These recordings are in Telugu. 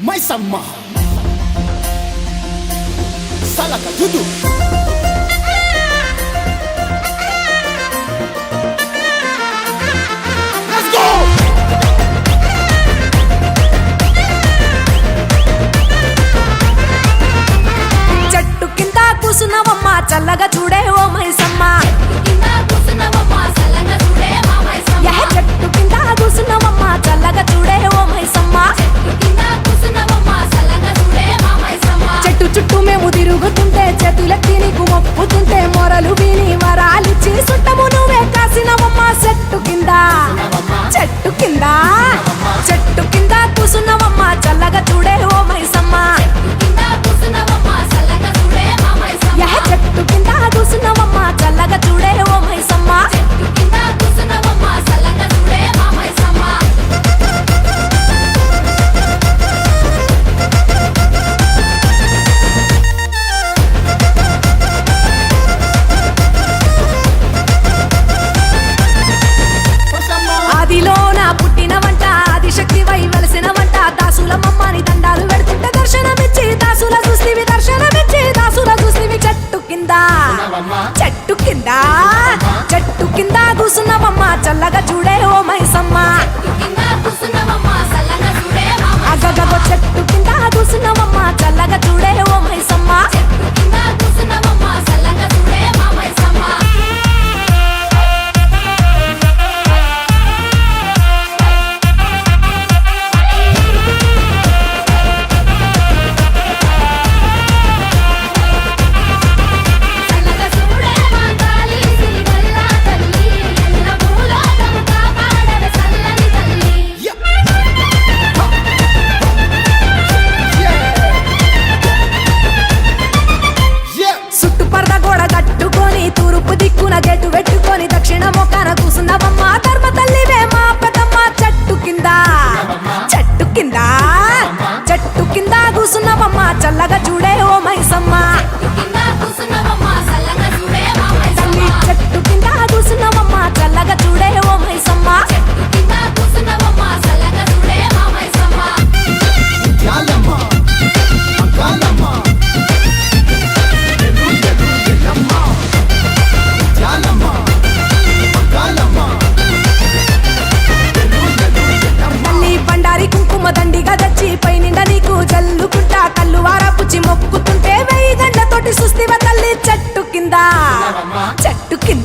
Maisamma సలక దుదు Let's go! చెట్టు కింద కూసునవమ్మ చల్లగా చూడే ఓ మైసమ్మ కింద కూసున్నవమ్మ చల్లగా చూడే మా మైసమ్మ. చెట్టు కింద కూసున్నావమ్మ చల్లగా చూడే ఓ మైసమ్మ చెట్టు చుట్టూ మేము తిరుగుతుంటే చేతులెత్తి నీకు మొక్కుతుంటే మొరలు విని వరాలిచ్చి చుట్టము నువ్వే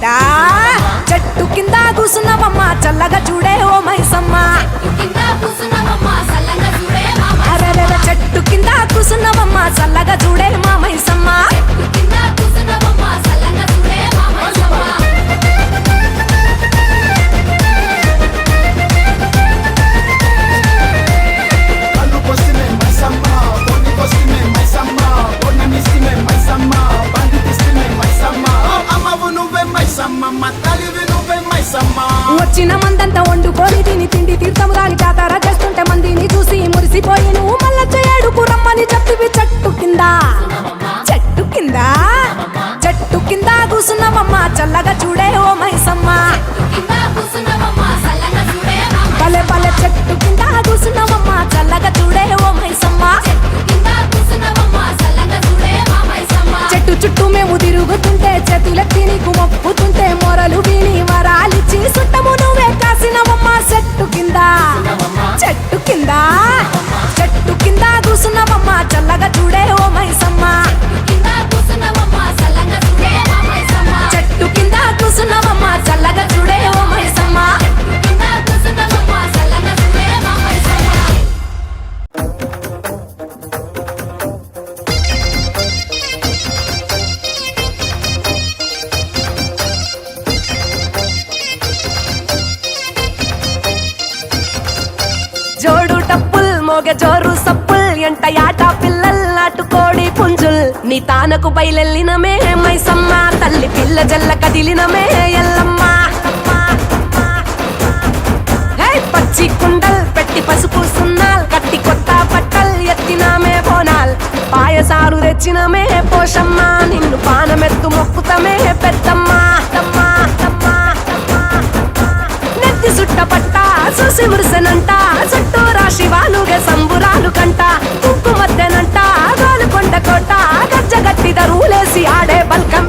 కింద? చెట్టు కింద కూసున్నామమ్మ చల్లగా చూడే ఓ మైసమ్మ చల్లగా చూడే చెట్టు కింద కూసున్నామమ్మ చల్లగా చూడే మా మైసమ్మ వచ్చిన మందంతా వండుకొని తిని తిండి తీర్థము దాని జాతర చేస్తుంటే మందిని చూసి మురిసిపోయి నువ్వు మళ్ళా చేయడుకు రమ్మని చెప్పివి చెట్టు కింద. చెట్టు కింద? చెట్టు కింద కూసున్నామమ్మ చల్లగా చూడే ఓ మైసమ్మ పలె పలె చెట్టు కింద కూసున్నవమ్మ చల్లగా చూడే ఓ చెట్టు చుట్టూ మేము తిరుగుతుంటే చేతులెత్తి నీకు మొప్పుతుంటే మొరలు విని వరాలిచ్చి సుట్టము కింద. చెట్టు కింద. చెట్టు కింద కూసున్నవమ్మ చల్లగా చూడే ఓ మైసమ్మ నీ తానకు బయలెల్లినమే మైసమ్మ తల్లి పిల్ల జల్ల కదిలినమే ఎల్లమ్మ. హే, పచ్చి కుండల్ పెట్టి పసుపు సున్నాల్ కట్టి కొత్త పట్టల్ ఎత్తినామే బోనాల్. పాయసారు తెచ్చినమే పోషమ్మ నిన్ను పానమెత్తు మొక్కుతమే పెద్దమ్మ. నెత్తి సుట్ట పట్ట చూసి మురిసెనంట చుట్టూ రాశి వాలుగే సంబురాలు కంట. పెద్ద రూలేసి ఆడే బల్కం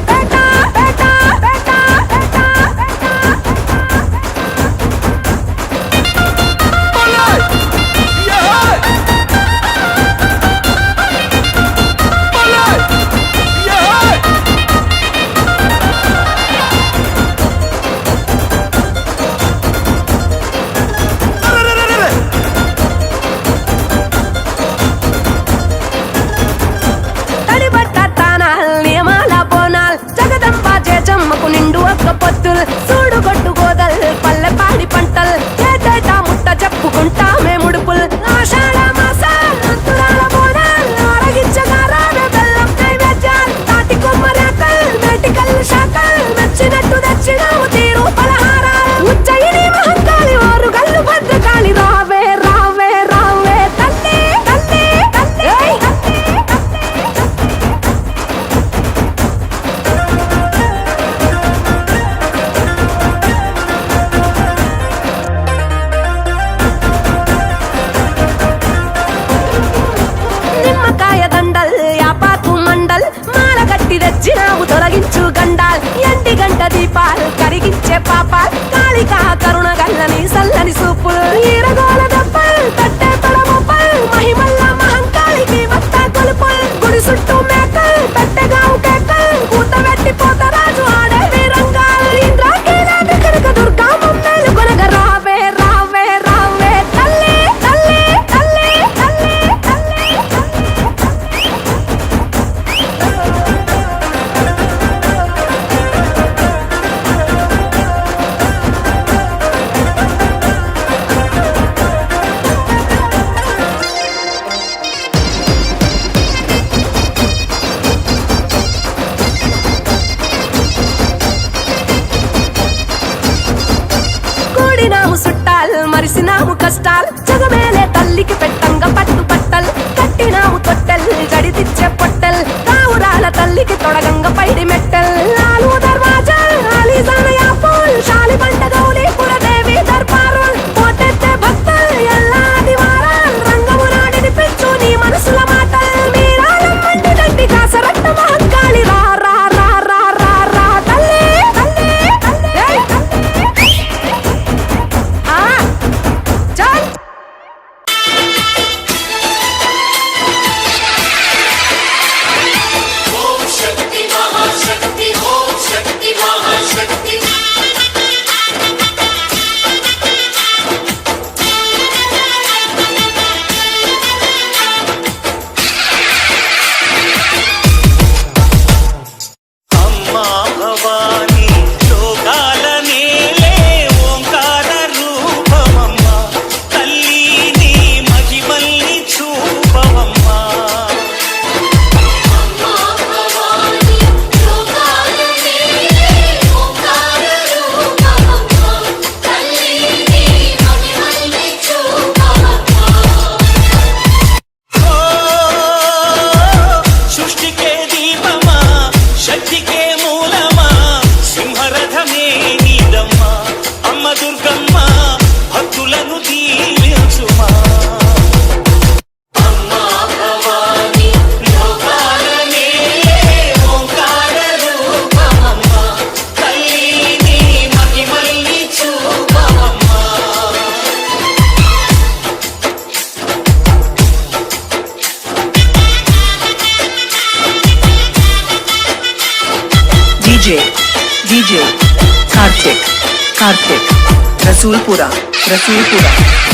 酷的，我的衣服酷的。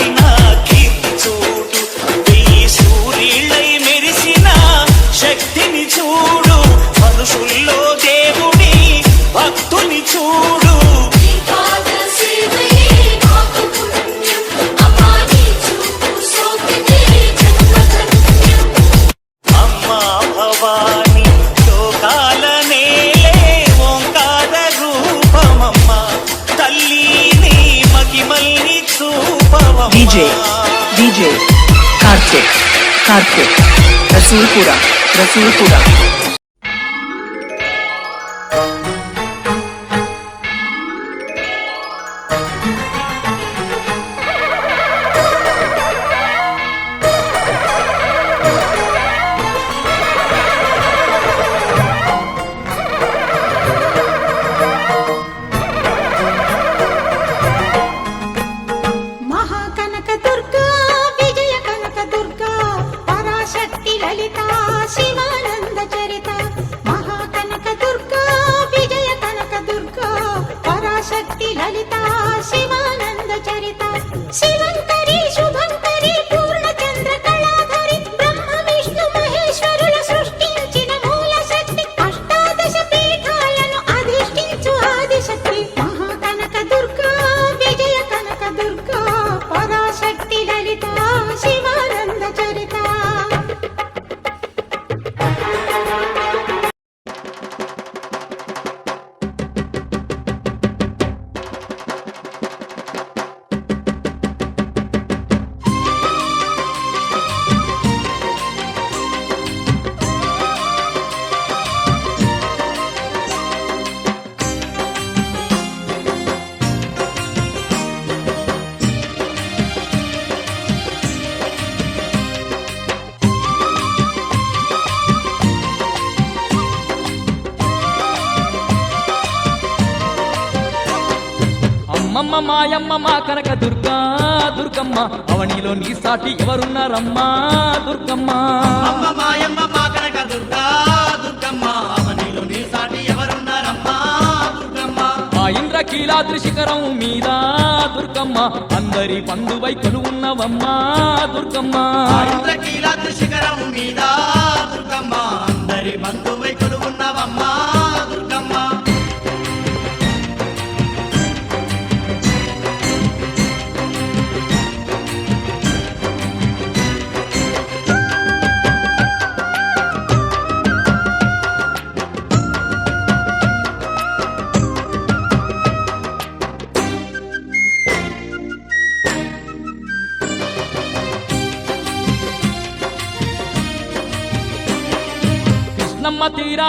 Not काट के रसूलपुरा रसूलपुरा మాయమ్మ మా కనక దుర్గా దుర్గమ్మ. అవనిలో నీ సాటి ఎవరున్నారమ్మా దుర్గమ్మ? అమ్మ మాయమ్మ మా కనక దుర్గా దుర్గమ్మ. అవనిలో నీ సాటి ఎవరున్నారమ్మా దుర్గమ్మ? ఆ ఇంద్రకీలాద్రి శిఖరం మీద దుర్గమ్మ. అందరి పండువై కొలువున్నవమ్మా దుర్గమ్మ. ఆ ఇంద్రకీలాద్రి శిఖరం మీద దుర్గమ్మ. అందరి బంధువై కొలువున్నవమ్మా దుర్గమ్మ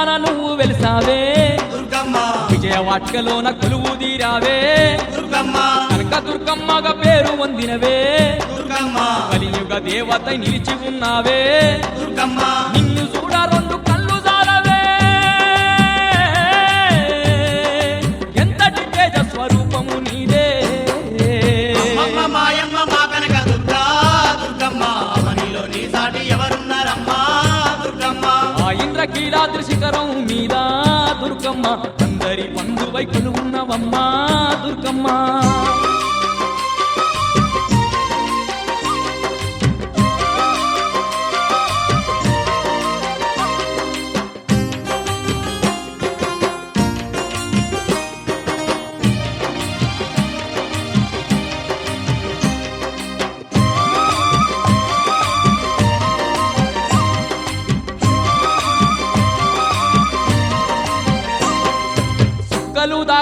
తీరాన నువ్వు వెలిసావే. దుర్గమ్మ. విజయవాటికలోన కొలువు తీరావే. దుర్గమ్మ. కనక దుర్గమ్మగా పేరు పొందినవే దుర్గమ్మ. కలియుగ దేవత నిలిచి ఉన్నావే. దుర్గమ్మ. దుర్గమ్మ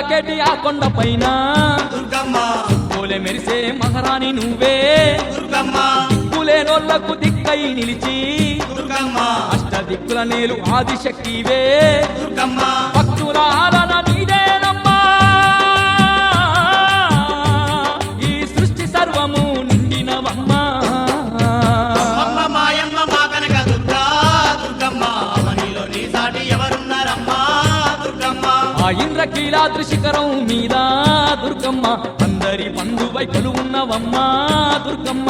దాకేటి ఆ కొండ పైన పోలే మెరిసే మహారాణి నువ్వే. దుర్గమ్మ. దిక్కులేనోళ్ళకు దిక్కై నిలిచి అష్ట దిక్కుల నేలు ఆదిశక్తివే. దుర్గమ్మ. భక్తుల ఆలన నీదేనమ్మా ఇంద్ర కీలాద్రి శిఖరం మీద దుర్గమ్మ. అందరి బంధువై కొలువున్నవమ్మా దుర్గమ్మ.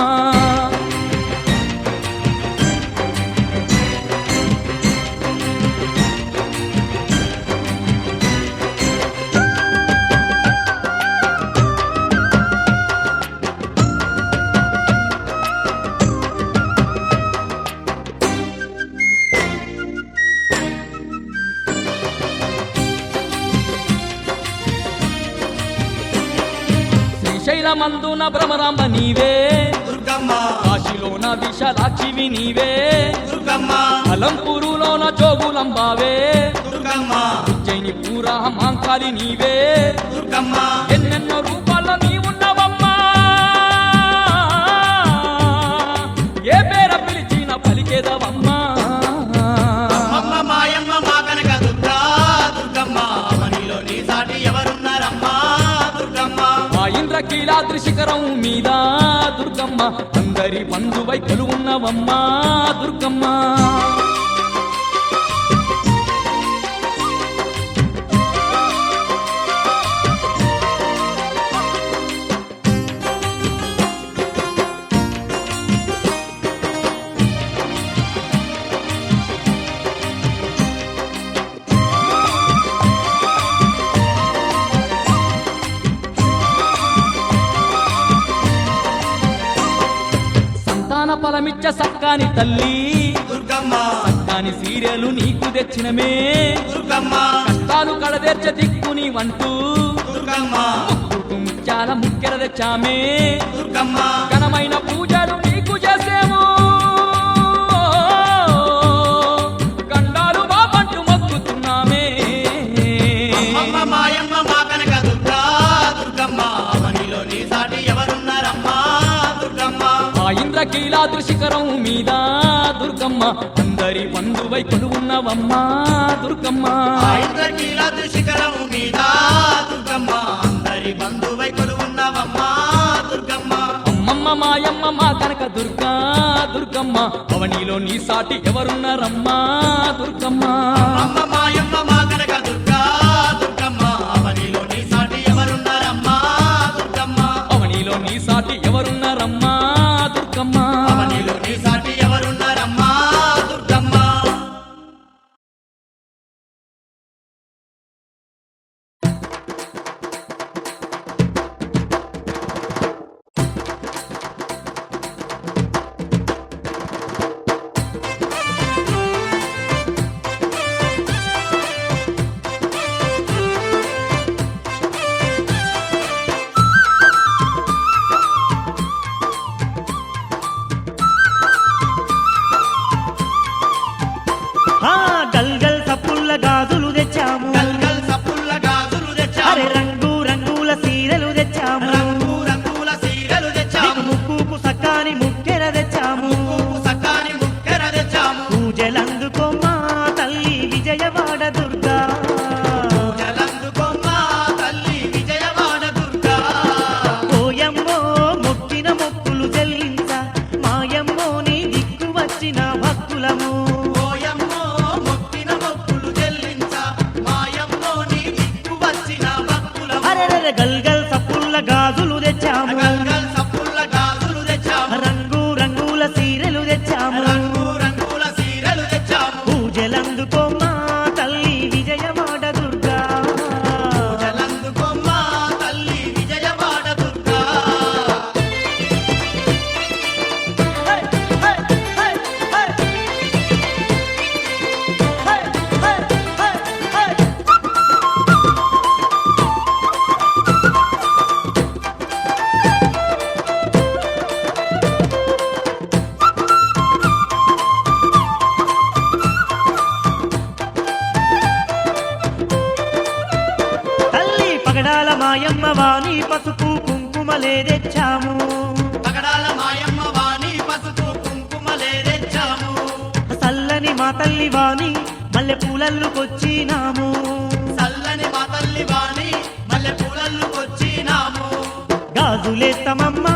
శ్రీశైలమందున భ్రమరాంబ నీవే. దుర్గమ్మ. కాశీలోన విశాలాక్షివి నీవే. దుర్గమ్మ. అలంపూరులోన జోగులంబావే. దుర్గమ్మ. ఉజ్జయిని పూరా మాంకాలి నీవే. దుర్గమ్మ. ఆ శిఖరం మీద దుర్గమ్మ అందరి బంధువై కొలువున్నవమ్మా దుర్గమ్మ సక్కాని తల్లి. దుర్గమ్మ. సక్కాని సీరియలు నీకు తెచ్చినమే. కష్టాలు కడదెర్చ దిక్కుని వంటూ దుర్గమ్మ. ముత్యాల ముక్కెర తెచ్చామే. ఘనమైన పూజలు నీకు చేసేము ఇంద్రకీలాద్రి శిఖరం మీద దుర్గమ్మ. అందరి బంధువై కొలువున్నవమ్మా దుర్గమ్మ. ఆ ఇంద్రకీలాద్రి శిఖరం మీద దుర్గమ్మ. అందరి బంధువై కొలువున్నావమ్మా దుర్గమ్మ. అమ్మమ్మ మాయమ్మ మా కనక దుర్గా దుర్గమ్మ. అవనిలో నీ సాటి ఎవరున్నారమ్మా దుర్గమ్మ. అమ్మ మాయమ్మ సక్కాని ముక్కెర తెచ్చాము. సక్కాని ముక్కెర తెచ్చాము. మల్లె పూలల్లు పూలల్లుకొచ్చినాము చల్లని మా తల్లి వాణి మల్లె పూలల్లు కొచ్చినాము గాజులే తమమ్మ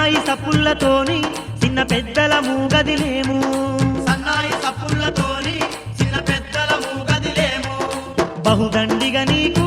సన్నాయి సప్పుళ్ళతోని చిన్న పెద్దల మూగదిలేము సన్నాయి సప్పుళ్ళతోని చిన్న పెద్దల మూగదిలేము బహుదండిగా నీకు